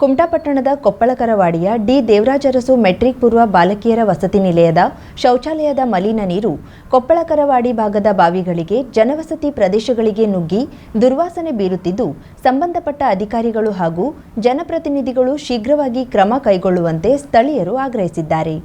ಕುಮಟಾಪಟ್ಟಣದ ಕೊಪ್ಪಳಕರವಾಡಿಯ D. Devaraj Urs metric ಪೂರ್ವ ಬಾಲಕಿಯರ ವಸತಿ ನಿಲಯದ ಶೌಚಾಲಯದ ಮಲಿನ ನೀರು ಕೊಪ್ಪಳಕರವಾಡಿ ಭಾಗದ ಬಾವಿಗಳಿಗೆ, ಜನವಸತಿ ಪ್ರದೇಶಗಳಿಗೆ ನುಗ್ಗಿ ದುರ್ವಾಸನೆ ಬೀರುತ್ತಿದ್ದು, ಸಂಬಂಧಪಟ್ಟ ಅಧಿಕಾರಿಗಳು ಹಾಗೂ ಜನಪ್ರತಿನಿಧಿಗಳು ಶೀಘ್ರವಾಗಿ ಕ್ರಮ ಕೈಗೊಳ್ಳುವಂತೆ ಸ್ಥಳೀಯರು ಆಗ್ರಹಿಸಿದ್ದಾರೆ.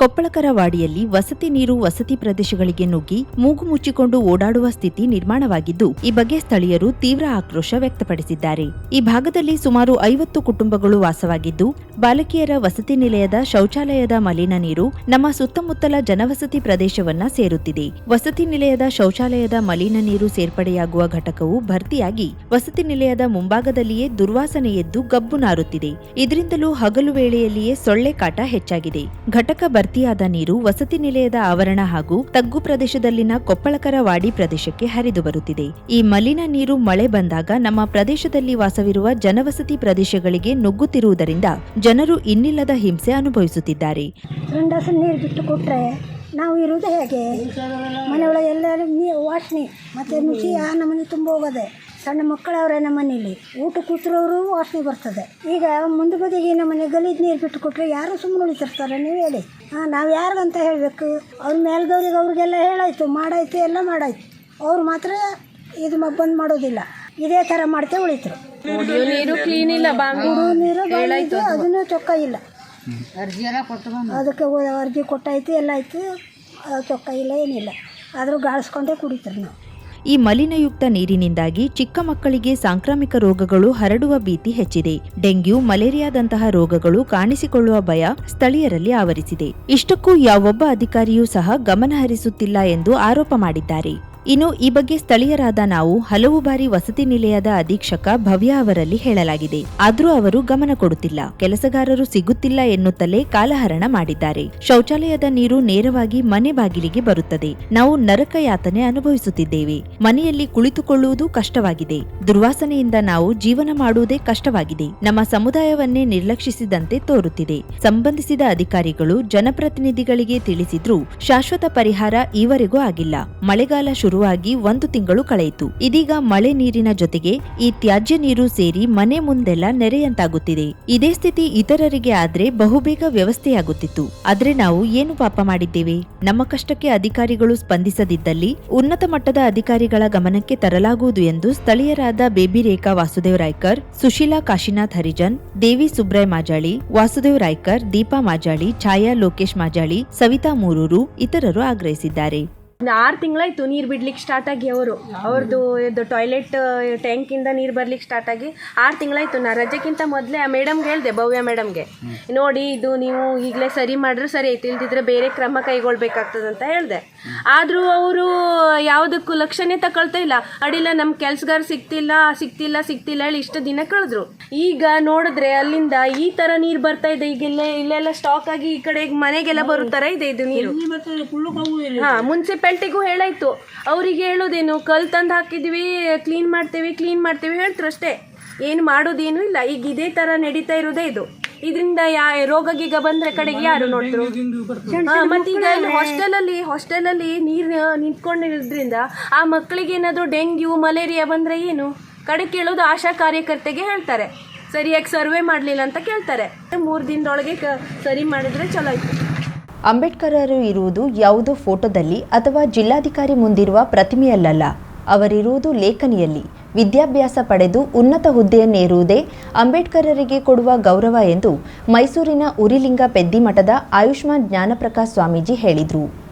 ಕೊಪ್ಪಳಕರವಾಡಿಯಲ್ಲಿ ವಸತಿ ನೀರು ವಸತಿ ಪ್ರದೇಶಗಳಿಗೆ ನುಗ್ಗಿ ಮೂಗು ಮುಚ್ಚಿಕೊಂಡು ಓಡಾಡುವ ಸ್ಥಿತಿ ನಿರ್ಮಾಣವಾಗಿದ್ದು, ಈ ಬಗ್ಗೆ ಸ್ಥಳೀಯರು ತೀವ್ರ ಆಕ್ರೋಶ ವ್ಯಕ್ತಪಡಿಸಿದ್ದಾರೆ. ಈ ಭಾಗದಲ್ಲಿ ಸುಮಾರು ಐವತ್ತು ಕುಟುಂಬಗಳು ವಾಸವಾಗಿದ್ದು, ಬಾಲಕಿಯರ ವಸತಿ ನಿಲಯದ ಶೌಚಾಲಯದ ಮಲಿನ ನೀರು ನಮ್ಮ ಸುತ್ತಮುತ್ತಲ ಜನವಸತಿ ಪ್ರದೇಶವನ್ನ ಸೇರುತ್ತಿದೆ. ವಸತಿ ನಿಲಯದ ಶೌಚಾಲಯದ ಮಲಿನ ನೀರು ಸೇರ್ಪಡೆಯಾಗುವ ಘಟಕವು ಭರ್ತಿಯಾಗಿ ವಸತಿ ನಿಲಯದ ಮುಂಭಾಗದಲ್ಲಿಯೇ ದುರ್ವಾಸನೆ ಎದ್ದು ಗಬ್ಬು ನಾರುತ್ತಿದೆ. ಇದರಿಂದಲೂ ಹಗಲು ವೇಳೆಯಲ್ಲಿಯೇ ಸೊಳ್ಳೆ ಕಾಟ ಹೆಚ್ಚಾಗಿದೆ. ಘಟಕ ಭರ್ತಿಯಾದ ನೀರು ವಸತಿ ನಿಲಯದ ಆವರಣ ಹಾಗೂ ತಗ್ಗು ಪ್ರದೇಶದಲ್ಲಿನ ಕೊಪ್ಪಳಕರ ವಾಡಿ ಪ್ರದೇಶಕ್ಕೆ ಹರಿದು ಬರುತ್ತಿದೆ. ಈ ಮಲಿನ ನೀರು ಮಳೆ ಬಂದಾಗ ನಮ್ಮ ಪ್ರದೇಶದಲ್ಲಿ ವಾಸವಿರುವ ಜನವಸತಿ ಪ್ರದೇಶಗಳಿಗೆ ನುಗ್ಗುತ್ತಿರುವುದರಿಂದ ಜನರು ಇನ್ನಿಲ್ಲದ ಹಿಂಸೆ ಅನುಭವಿಸುತ್ತಿದ್ದಾರೆ. ನಾವು ಹೇಗೆ? ಮನೆಯೊಳಗೆ ಎಲ್ಲರೂ ನೀ ವಾಸನೆ, ಮತ್ತೆ ನುಸಿ, ಆ ನಮ್ಮನೆ ತುಂಬ ಹೋಗೋದೆ. ಸಣ್ಣ ಮಕ್ಕಳವ್ರೆ ನಮ್ಮ ಮನೇಲಿ ಊಟ ಕೂತಿರೋರು ವಾಸನೆ ಬರ್ತದೆ. ಈಗ ಮುಂದೆ ಬದಿಗೆ ನಮ್ಮ ಮನೆ ಗಲೀಜು ನೀರು ಬಿಟ್ಟು ಕೊಟ್ಟರೆ ಯಾರು ಸುಮ್ಮನೆ ಉಳಿತಿರ್ತಾರೆ? ನೀವು ಹೇಳಿ. ಹಾಂ ನಾವು ಯಾರಿಗಂತ ಹೇಳಬೇಕು? ಅವ್ರ ಮೇಲ್ದವ್ರಿಗೆ ಅವ್ರಿಗೆಲ್ಲ ಹೇಳಾಯ್ತು ಮಾಡಾಯ್ತು ಎಲ್ಲ ಮಾಡಾಯ್ತು. ಅವ್ರು ಮಾತ್ರ ಇದು ಮಗ ಬಂದ್ ಮಾಡೋದಿಲ್ಲ. ಇದೇ ಥರ ಮಾಡ್ತೇ ಉಳಿತರು. ನೀರು ಕ್ಲೀನ್ ಇಲ್ಲ ನೀರು ಅದನ್ನೂ ಚೊಕ್ಕ ಇಲ್ಲ. ಅದಕ್ಕೆ ಹೋದ ಅರ್ಜಿ ಕೊಟ್ಟಾಯ್ತು ಎಲ್ಲ ಆಯ್ತು. ಅದು ಚೊಕ್ಕ ಇಲ್ಲ ಏನಿಲ್ಲ. ಆದರೂ ಗಾಳಿಸ್ಕೊಂಡೇ ಕುಡಿತಾರೆ ನಾವು. ಈ ಮಲಿನಯುಕ್ತ ನೀರಿನಿಂದಾಗಿ ಚಿಕ್ಕ ಮಕ್ಕಳಿಗೆ ಸಾಂಕ್ರಾಮಿಕ ರೋಗಗಳು ಹರಡುವ ಭೀತಿ ಹೆಚ್ಚಿದೆ. ಡೆಂಗ್ಯೂ, ಮಲೇರಿಯಾದಂತಹ ರೋಗಗಳು ಕಾಣಿಸಿಕೊಳ್ಳುವ ಭಯ ಸ್ಥಳೀಯರಲ್ಲಿ ಆವರಿಸಿದೆ. ಇಷ್ಟಕ್ಕೂ ಯಾವೊಬ್ಬ ಅಧಿಕಾರಿಯೂ ಸಹ ಗಮನಹರಿಸುತ್ತಿಲ್ಲ ಎಂದು ಆರೋಪ ಮಾಡಿದ್ದಾರೆ. ಇನ್ನು ಈ ಬಗ್ಗೆ ಸ್ಥಳೀಯರಾದ ನಾವು ಹಲವು ಬಾರಿ ವಸತಿ ನಿಲಯದ ಅಧೀಕ್ಷಕ ಭವ್ಯ ಅವರಲ್ಲಿ ಹೇಳಲಾಗಿದೆ. ಆದರೂ ಅವರು ಗಮನ ಕೊಡುತ್ತಿಲ್ಲ. ಕೆಲಸಗಾರರು ಸಿಗುತ್ತಿಲ್ಲ ಎನ್ನುತ್ತಲೇ ಕಾಲಹರಣ ಮಾಡಿದ್ದಾರೆ. ಶೌಚಾಲಯದ ನೀರು ನೇರವಾಗಿ ಮನೆ ಬಾಗಿಲಿಗೆ ಬರುತ್ತದೆ. ನಾವು ನರಕ ಯಾತನೆ ಅನುಭವಿಸುತ್ತಿದ್ದೇವೆ. ಮನೆಯಲ್ಲಿ ಕುಳಿತುಕೊಳ್ಳುವುದು ಕಷ್ಟವಾಗಿದೆ. ದುರ್ವಾಸನೆಯಿಂದ ನಾವು ಜೀವನ ಮಾಡುವುದೇ ಕಷ್ಟವಾಗಿದೆ. ನಮ್ಮ ಸಮುದಾಯವನ್ನೇ ನಿರ್ಲಕ್ಷಿಸಿದಂತೆ ತೋರುತ್ತಿದೆ. ಸಂಬಂಧಿಸಿದ ಅಧಿಕಾರಿಗಳು, ಜನಪ್ರತಿನಿಧಿಗಳಿಗೆ ತಿಳಿಸಿದ್ರೂ ಶಾಶ್ವತ ಪರಿಹಾರ ಈವರೆಗೂ ಆಗಿಲ್ಲ. ಮಳೆಗಾಲ ಶುರುವಾಗಿ ಒಂದು ತಿಂಗಳು ಕಳೆಯಿತು. ಇದೀಗ ಮಳೆ ನೀರಿನ ಜೊತೆಗೆ ಈ ತ್ಯಾಜ್ಯ ನೀರು ಸೇರಿ ಮನೆ ಮುಂದೆಲ್ಲ ನೆರೆಯಂತಾಗುತ್ತಿದೆ. ಇದೇ ಸ್ಥಿತಿ ಇತರರಿಗೆ ಆದ್ರೆ ಬಹುಬೇಗ ವ್ಯವಸ್ಥೆಯಾಗುತ್ತಿತ್ತು. ಆದ್ರೆ ನಾವು ಏನು ಪಾಪ ಮಾಡಿದ್ದೇವೆ? ನಮ್ಮ ಕಷ್ಟಕ್ಕೆ ಅಧಿಕಾರಿಗಳು ಸ್ಪಂದಿಸದಿದ್ದಲ್ಲಿ ಉನ್ನತ ಮಟ್ಟದ ಅಧಿಕಾರಿಗಳ ಗಮನಕ್ಕೆ ತರಲಾಗುವುದು ಎಂದು ಸ್ಥಳೀಯರಾದ ಬೇಬಿ ರೇಖಾ ವಾಸುದೇವ್ ರಾಯ್ಕರ್, ಸುಶೀಲಾ ಕಾಶಿನಾಥ್ ಹರಿಜನ್, ದೇವಿ ಸುಬ್ರಾಯ್ ಮಾಜಾಳಿ, ವಾಸುದೇವ್ ರಾಯ್ಕರ್, ದೀಪಾ ಮಾಜಾಳಿ, ಛಾಯಾ ಲೋಕೇಶ್ ಮಾಜಾಳಿ, ಸವಿತಾ ಮೂರೂರು ಇತರರು ಆಗ್ರಹಿಸಿದ್ದಾರೆ. ಆರು ತಿಂಗಳಾಯ್ತು ನೀರು ಬಿಡ್ಲಿಕ್ಕೆ ಸ್ಟಾರ್ಟ್ ಆಗಿ ಅವರು. ಅವ್ರದ್ದು ಇದು ಟಾಯ್ಲೆಟ್ ಟ್ಯಾಂಕಿಂದ ನೀರು ಬರ್ಲಿಕ್ಕೆ ಸ್ಟಾರ್ಟ್ ಆಗಿ ಆರು ತಿಂಗಳಾಯ್ತು. ನಾ ರಜೆಕ್ಕಿಂತ ಮೊದಲೇ ಆ ಮೇಡಮ್ಗೆ ಹೇಳಿದೆ ಭವ್ಯ ಮೇಡಮ್ಗೆ ನೋಡಿ ಇದು ನೀವು ಈಗಲೇ ಸರಿ ಮಾಡಿದ್ರೆ ಸರಿ ಆಯ್ತು ಇಲ್ದಿದ್ರೆ ಬೇರೆ ಕ್ರಮ ಕೈಗೊಳ್ಬೇಕಾಗ್ತದೆ ಅಂತ ಹೇಳಿದೆ. ಆದರೂ ಅವರು ಯಾವುದಕ್ಕೂ ಲಕ್ಷ್ಯನೇ ತಗೊಳ್ತಾ ಇಲ್ಲ. ಅಡಿಲ್ಲ ನಮ್ಮ ಕೆಲ್ಸಗಾರ ಸಿಗ್ತಿಲ್ಲ ಸಿಗ್ತಿಲ್ಲ ಸಿಗ್ತಿಲ್ಲ ಹೇಳಿ ಇಷ್ಟು ದಿನ ಕಳೆದ್ರು. ಈಗ ನೋಡಿದ್ರೆ ಅಲ್ಲಿಂದ ಈ ಥರ ನೀರು ಬರ್ತಾ ಇದೆ ಈಗ ಇಲ್ಲೇ ಇಲ್ಲೆಲ್ಲ ಸ್ಟಾಕ್ ಆಗಿ ಈ ಕಡೆ ಮನೆಗೆಲ್ಲ ಬರೋ ಥರ ಇದೆ ಇದು ನೀರು. ಹಾ ಮುನ್ಸಿಪಾಲ್ಟಿಗೂ ಹೇಳಾಯ್ತು. ಅವರಿಗೆ ಹೇಳೋದೇನು ಕಲ್ ತಂದು ಹಾಕಿದ್ವಿ ಕ್ಲೀನ್ ಮಾಡ್ತೀವಿ ಕ್ಲೀನ್ ಮಾಡ್ತೀವಿ ಹೇಳ್ತ್ರು ಅಷ್ಟೇ ಏನು ಮಾಡೋದೇನು ಇಲ್ಲ. ಈಗ ಇದೇ ಥರ ನಡೀತಾ ಇರೋದೇ ಇದು. ಇದರಿಂದ ಯಾ ರೋಗ ಗೀಗ ಬಂದ್ರೆ ಕಡೆಗೆ ಯಾರು ನೋಡ್ತರು ಮತ್ತೀಗ ಇಲ್ಲಿ ಹಾಸ್ಟೆಲಲ್ಲಿ ಹಾಸ್ಟೆಲಲ್ಲಿ ನೀರು ನಿಂತ್ಕೊಂಡಿರೋದ್ರಿಂದ ಆ ಮಕ್ಕಳಿಗೆ ಏನಾದರೂ ಡೆಂಗ್ಯೂ ಮಲೇರಿಯಾ ಬಂದ್ರೆ ಏನು? ಕಡೆ ಕೇಳೋದು ಆಶಾ ಕಾರ್ಯಕರ್ತೆಗೆ ಹೇಳ್ತಾರೆ. ಸರಿಯಾಗಿ ಸರ್ವೆ ಮಾಡಲಿಲ್ಲ ಅಂತ ಕೇಳ್ತಾರೆ. ಮೂರು ದಿನದೊಳಗೆ ಕ ಸರಿ ಮಾಡಿದ್ರೆ ಚಲೋ ಆಯ್ತು. ಅಂಬೇಡ್ಕರರು ಇರುವುದು ಯಾವುದೋ ಫೋಟೋದಲ್ಲಿ ಅಥವಾ ಜಿಲ್ಲಾಧಿಕಾರಿ ಮುಂದಿರುವ ಪ್ರತಿಮೆಯಲ್ಲಲ್ಲ. ಅವರಿರುವುದು ಲೇಖನಿಯಲ್ಲಿ. ವಿದ್ಯಾಭ್ಯಾಸ ಪಡೆದು ಉನ್ನತ ಹುದ್ದೆಯನ್ನೇರುವುದೇ ಅಂಬೇಡ್ಕರರಿಗೆ ಕೊಡುವ ಗೌರವ ಎಂದು ಮೈಸೂರಿನ ಉರಿಲಿಂಗ ಪೆದ್ದಿಮಠದ ಆಯುಷ್ಮಾನ್ ಜ್ಞಾನಪ್ರಕಾಶ್ ಸ್ವಾಮೀಜಿ ಹೇಳಿದರು.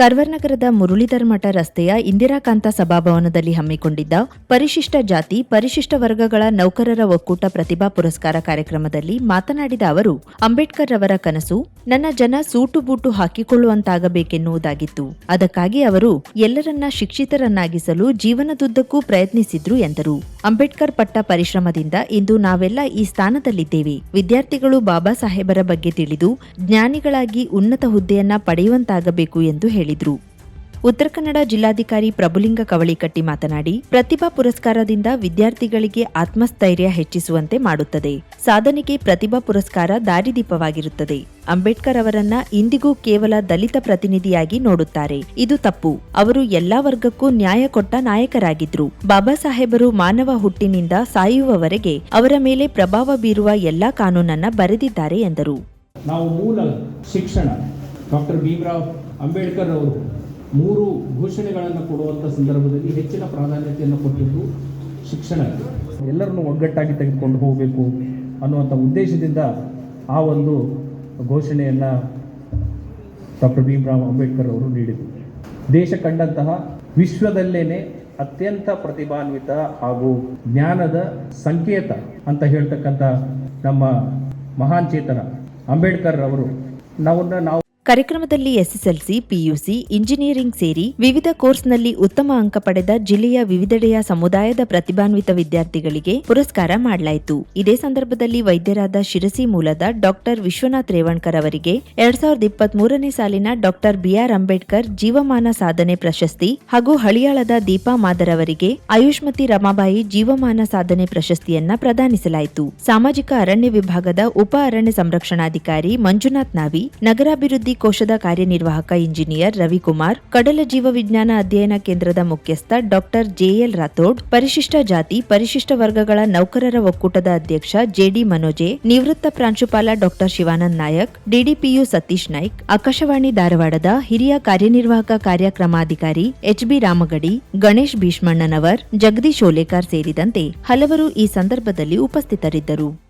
ಕರ್ವರ್ನಗರದ ಮುರಳೀಧರ್ ಮಠ ರಸ್ತೆಯ ಇಂದಿರಾಕಾಂತ ಸಭಾಭವನದಲ್ಲಿ ಹಮ್ಮಿಕೊಂಡಿದ್ದ ಪರಿಶಿಷ್ಟ ಜಾತಿ, ಪರಿಶಿಷ್ಟ ವರ್ಗಗಳ ನೌಕರರ ಒಕ್ಕೂಟ ಪ್ರತಿಭಾ ಪುರಸ್ಕಾರ ಕಾರ್ಯಕ್ರಮದಲ್ಲಿ ಮಾತನಾಡಿದ ಅವರು, ಅಂಬೇಡ್ಕರ್ ಅವರ ಕನಸು ನನ್ನ ಜನ ಸೂಟು ಬೂಟು ಹಾಕಿಕೊಳ್ಳುವಂತಾಗಬೇಕೆನ್ನುವುದಾಗಿತ್ತು. ಅದಕ್ಕಾಗಿ ಅವರು ಎಲ್ಲರನ್ನ ಶಿಕ್ಷಿತರನ್ನಾಗಿಸಲು ಜೀವನದುದ್ದಕ್ಕೂ ಪ್ರಯತ್ನಿಸಿದ್ರು ಎಂದರು. ಅಂಬೇಡ್ಕರ್ ಪಟ್ಟ ಪರಿಶ್ರಮದಿಂದ ಇಂದು ನಾವೆಲ್ಲ ಈ ಸ್ಥಾನದಲ್ಲಿದ್ದೇವೆ. ವಿದ್ಯಾರ್ಥಿಗಳು ಬಾಬಾ ಸಾಹೇಬರ ಬಗ್ಗೆ ತಿಳಿದು, ಜ್ಞಾನಿಗಳಾಗಿ ಉನ್ನತ ಹುದ್ದೆಯನ್ನ ಪಡೆಯುವಂತಾಗಬೇಕು ಎಂದು ಹೇಳಿದರು. ಉತ್ತರ ಕನ್ನಡ ಜಿಲ್ಲಾಧಿಕಾರಿ ಪ್ರಭುಲಿಂಗ ಕವಳಿಕಟ್ಟಿ ಮಾತನಾಡಿ, ಪ್ರತಿಭಾ ಪುರಸ್ಕಾರದಿಂದ ವಿದ್ಯಾರ್ಥಿಗಳಿಗೆ ಆತ್ಮಸ್ಥೈರ್ಯ ಹೆಚ್ಚಿಸುವಂತೆ ಮಾಡುತ್ತದೆ. ಸಾಧನೆಗೆ ಪ್ರತಿಭಾ ಪುರಸ್ಕಾರ ದಾರಿದೀಪವಾಗಿರುತ್ತದೆ. ಅಂಬೇಡ್ಕರ್ ಅವರನ್ನ ಇಂದಿಗೂ ಕೇವಲ ದಲಿತ ಪ್ರತಿನಿಧಿಯಾಗಿ ನೋಡುತ್ತಾರೆ. ಇದು ತಪ್ಪು. ಅವರು ಎಲ್ಲಾ ವರ್ಗಕ್ಕೂ ನ್ಯಾಯ ಕೊಟ್ಟ ನಾಯಕರಾಗಿದ್ರು. ಬಾಬಾ ಸಾಹೇಬರು ಮಾನವ ಹುಟ್ಟಿನಿಂದ ಸಾಯುವವರೆಗೆ ಅವರ ಮೇಲೆ ಪ್ರಭಾವ ಬೀರುವ ಎಲ್ಲಾ ಕಾನೂನನ್ನ ಬರೆದಿದ್ದಾರೆ ಎಂದರು. ನಾವು ಮೂಲ ಶಿಕ್ಷಣ ಡಾಕ್ಟರ್ ಭೀಮರಾವ್ ಅಂಬೇಡ್ಕರ್ ಅವರು ಮೂರು ಘೋಷಣೆಗಳನ್ನು ಕೊಡುವಂಥ ಸಂದರ್ಭದಲ್ಲಿ ಹೆಚ್ಚಿನ ಪ್ರಾಧಾನ್ಯತೆಯನ್ನು ಕೊಟ್ಟಿದ್ದು ಶಿಕ್ಷಣ. ಎಲ್ಲರನ್ನು ಒಗ್ಗಟ್ಟಾಗಿ ತೆಗೆದುಕೊಂಡು ಹೋಗಬೇಕು ಅನ್ನುವಂಥ ಉದ್ದೇಶದಿಂದ ಆ ಒಂದು ಘೋಷಣೆಯನ್ನು ಡಾಕ್ಟರ್ ಭೀಮರಾವ್ ಅಂಬೇಡ್ಕರ್ ಅವರು ನೀಡಿದರು. ದೇಶ ಕಂಡಂತಹ ವಿಶ್ವದಲ್ಲೇನೆ ಅತ್ಯಂತ ಪ್ರತಿಭಾನ್ವಿತ ಹಾಗೂ ಜ್ಞಾನದ ಸಂಕೇತ ಅಂತ ಹೇಳ್ತಕ್ಕಂಥ ನಮ್ಮ ಮಹಾನ್ ಚೇತನ ಅಂಬೇಡ್ಕರ್ ಅವರು. ನಾವನ್ನ ನಾವು ಕಾರ್ಯಕ್ರಮದಲ್ಲಿ ಎಸ್ಎಸ್ಎಲ್ಸಿ, ಪಿಯುಸಿ, ಇಂಜಿನಿಯರಿಂಗ್ ಸೇರಿ ವಿವಿಧ ಕೋರ್ಸ್ನಲ್ಲಿ ಉತ್ತಮ ಅಂಕ ಪಡೆದ ಜಿಲ್ಲೆಯ ವಿವಿಧೆಡೆಯ ಸಮುದಾಯದ ಪ್ರತಿಭಾನ್ವಿತ ವಿದ್ಯಾರ್ಥಿಗಳಿಗೆ ಪುರಸ್ಕಾರ ಮಾಡಲಾಯಿತು. ಇದೇ ಸಂದರ್ಭದಲ್ಲಿ ವೈದ್ಯರಾದ ಶಿರಸಿ ಮೂಲದ ಡಾಕ್ಟರ್ ವಿಶ್ವನಾಥ್ ರೇವಣ್ಕರ್ ಅವರಿಗೆ ಎರಡ್ ಸಾವಿರದ ಇಪ್ಪತ್ತ್ ಮೂರನೇ ಸಾಲಿನ ಡಾಕ್ಟರ್ ಬಿಆರ್ ಅಂಬೇಡ್ಕರ್ ಜೀವಮಾನ ಸಾಧನೆ ಪ್ರಶಸ್ತಿ ಹಾಗೂ ಹಳಿಯಾಳದ ದೀಪಾ ಮಾದರ್ ಅವರಿಗೆ ಆಯುಷ್ಮತಿ ರಮಾಬಾಯಿ ಜೀವಮಾನ ಸಾಧನೆ ಪ್ರಶಸ್ತಿಯನ್ನ ಪ್ರದಾನಿಸಲಾಯಿತು. ಸಾಮಾಜಿಕ ಅರಣ್ಯ ವಿಭಾಗದ ಉಪ ಅರಣ್ಯ ಸಂರಕ್ಷಣಾಧಿಕಾರಿ ಮಂಜುನಾಥ್ ನಾವಿ, ನಗರಾಭಿವೃದ್ಧಿ ಕೋಶದ ಕಾರ್ಯನಿರ್ವಾಹಕ ಇಂಜಿನಿಯರ್ ರವಿಕುಮಾರ್, ಕಡಲ ಜೀವ ವಿಜ್ಞಾನ ಅಧ್ಯಯನ ಕೇಂದ್ರದ ಮುಖ್ಯಸ್ಥ ಡಾಕ್ಟರ್ ಜೆಎಲ್ ರಾಥೋಡ್, ಪರಿಶಿಷ್ಟ ಜಾತಿ, ಪರಿಶಿಷ್ಟ ವರ್ಗಗಳ ನೌಕರರ ಒಕ್ಕೂಟದ ಅಧ್ಯಕ್ಷ ಜೆಡಿ ಮನೋಜೆ, ನಿವೃತ್ತ ಪ್ರಾಂಶುಪಾಲ ಡಾಕ್ಟರ್ ಶಿವಾನಂದ್ ನಾಯಕ್, ಡಿಡಿಪಿಯು ಸತೀಶ್ ನಾಯ್ಕ್, ಆಕಾಶವಾಣಿ ಧಾರವಾಡದ ಹಿರಿಯ ಕಾರ್ಯನಿರ್ವಾಹಕ ಕಾರ್ಯಕ್ರಮಾಧಿಕಾರಿ ಎಚ್ಬಿ ರಾಮಗಡಿ, ಗಣೇಶ್ ಭೀಷ್ಮಣ್ಣನವರ್, ಜಗದೀಶ್ ಓಲೇಕಾರ್ ಸೇರಿದಂತೆ ಹಲವರು ಈ ಸಂದರ್ಭದಲ್ಲಿ ಉಪಸ್ಥಿತರಿದ್ದರು.